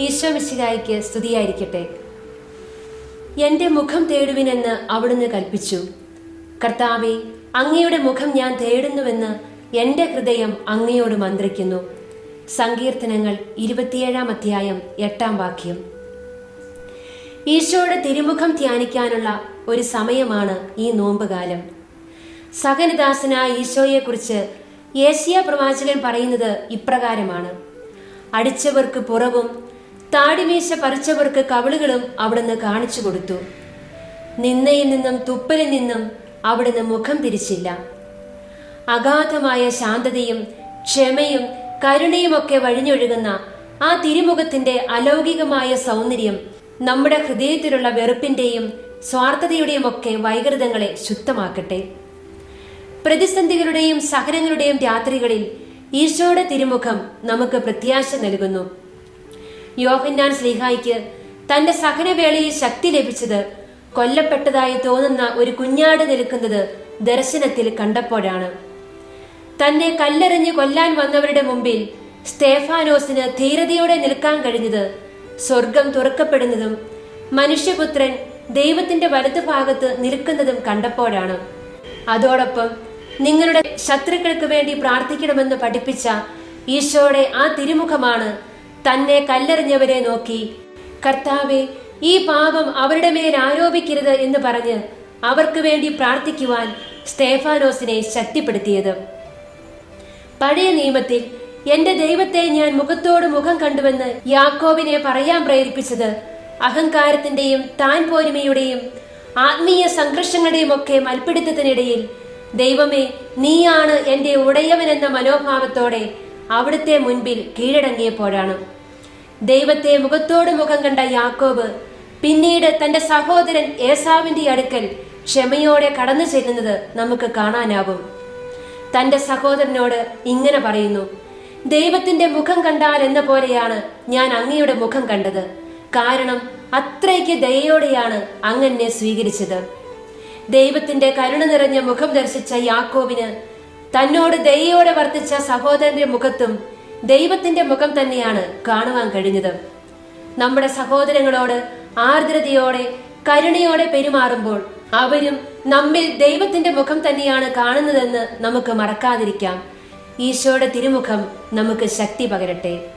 ഈശോ മിശിഹായ്ക്ക് സ്തുതിയായിരിക്കട്ടെ. എന്റെ മുഖം തേടുവിനെന്ന് അവിടുന്ന് കൽപ്പിച്ചു. കർത്താവെ അങ്ങയുടെ മുഖം ഞാൻ തേടുന്നുവെന്ന് എന്റെ ഹൃദയം അങ്ങയോട് മന്ത്രിക്കുന്നു. സങ്കീർത്തനങ്ങൾ ഇരുപത്തിയേഴാം അധ്യായം എട്ടാം വാക്യം. ഈശോയുടെ തിരുമുഖം ധ്യാനിക്കാനുള്ള ഒരു സമയമാണ് ഈ നോമ്പുകാലം. സഹനദാസനായ ഈശോയെക്കുറിച്ച് ഏഷ്യ പ്രവാചകൻ പറയുന്നത് ഇപ്രകാരമാണ്. അടിച്ചവർക്ക് പുറവും താടിമീശ പറിച്ചവർക്ക് കവളുകളും അവിടുന്ന് കാണിച്ചു കൊടുത്തു. നിന്നയിൽ നിന്നും തുപ്പലിൽ നിന്നും അവിടുന്ന് മുഖം തിരിച്ചില്ല. അഗാധമായ ശാന്തതയും ക്ഷമയും കരുണയുമൊക്കെ വഴിഞ്ഞൊഴുകുന്ന ആ തിരുമുഖത്തിന്റെ അലൗകികമായ സൗന്ദര്യം നമ്മുടെ ഹൃദയത്തിലുള്ള വെറുപ്പിന്റെയും സ്വാർത്ഥതയുടെയും ഒക്കെ വൈകൃതങ്ങളെ ശുദ്ധമാക്കട്ടെ. പ്രതിസന്ധികളുടെയും സഹനങ്ങളുടെയും രാത്രികളിൽ ഈശോയുടെ തിരുമുഖം നമുക്ക് പ്രത്യാശ നൽകുന്നു. യോഹന്നാൻ ശ്രീഹായിക്ക് തന്റെ സഹനവേളയിൽ ശക്തി ലഭിച്ചത് കൊല്ലപ്പെട്ടതായി തോന്നുന്ന ഒരു കുഞ്ഞാട് നിൽക്കുന്നത് ദർശനത്തിൽ കണ്ടപ്പോഴാണ്. തന്നെ കല്ലെറിഞ്ഞ് കൊല്ലാൻ വന്നവരുടെ മുമ്പിൽ സ്തേഫാനോസിന് ധീരതയോടെ നിൽക്കാൻ കഴിഞ്ഞത് സ്വർഗം തുറക്കപ്പെടുന്നതും മനുഷ്യപുത്രൻ ദൈവത്തിന്റെ വലതുഭാഗത്ത് നിൽക്കുന്നതും കണ്ടപ്പോഴാണ്. അതോടൊപ്പം നിങ്ങളുടെ ശത്രുക്കൾക്ക് വേണ്ടി പ്രാർത്ഥിക്കണമെന്ന് പഠിപ്പിച്ച ഈശോയുടെ ആ തിരുമുഖമാണ് തന്നെ കല്ലെറിഞ്ഞവരെ നോക്കി. കർത്താവെ ഈ പാപം അവരുടെ മേൽ ആരോപിക്കരുത് എന്ന് പറഞ്ഞ് അവർക്ക് വേണ്ടി പ്രാർത്ഥിക്കുവാൻ സ്തേഫാനോസിനെ ശക്തിപ്പെടുത്തിയത്. പഴയ നിയമത്തിൽ എന്റെ ദൈവത്തെ ഞാൻ മുഖത്തോട് മുഖം കണ്ടുവെന്ന് യാക്കോബിനെ പറയാൻ പ്രേരിപ്പിച്ചത് അഹങ്കാരത്തിന്റെയും താൻ പോരുമയുടെയും ആത്മീയ സംഘർഷങ്ങളുടെയും ഒക്കെ മൽപ്പിടുത്തത്തിനിടയിൽ ദൈവമേ നീയാണ് എന്റെ ഉടയവനെന്ന മനോഭാവത്തോടെ അവിടുത്തെ മുൻപിൽ കീഴടങ്ങിയപ്പോഴാണ്. ദൈവത്തെ മുഖത്തോട് മുഖം കണ്ട യാക്കോബ് പിന്നീട് തന്റെ സഹോദരൻ ഏസാവിന്റെ അടുക്കൽ ക്ഷമയോടെ കടന്നു ചെല്ലുന്നത് നമുക്ക് കാണാനാവും തന്റെ സഹോദരനോട് ഇങ്ങനെ പറയുന്നു ദൈവത്തിന്റെ മുഖം കണ്ടാൽ എന്ന പോലെയാണ് ഞാൻ അങ്ങയുടെ മുഖം കണ്ടത്. കാരണം അത്രയ്ക്ക് ദയയോടെയാണ് അങ്ങനെ സ്വീകരിച്ചത്. ദൈവത്തിന്റെ കരുണ നിറഞ്ഞ മുഖം ദർശിച്ച യാക്കോബിന് തന്നോട് ദയയോടെ വർത്തിച്ച സഹോദരന്റെ മുഖത്തും ദൈവത്തിന്റെ മുഖം തന്നെയാണ് കാണുവാൻ കഴിഞ്ഞത്. നമ്മുടെ സഹോദരങ്ങളോട് ആർദ്രതയോടെ കരുണയോടെ പെരുമാറുമ്പോൾ അവരും നമ്മിൽ ദൈവത്തിന്റെ മുഖം തന്നെയാണ് കാണുന്നതെന്ന് നമുക്ക് മറക്കാതിരിക്കാം. ഈശോയുടെ തിരുമുഖം നമുക്ക് ശക്തി പകരട്ടെ.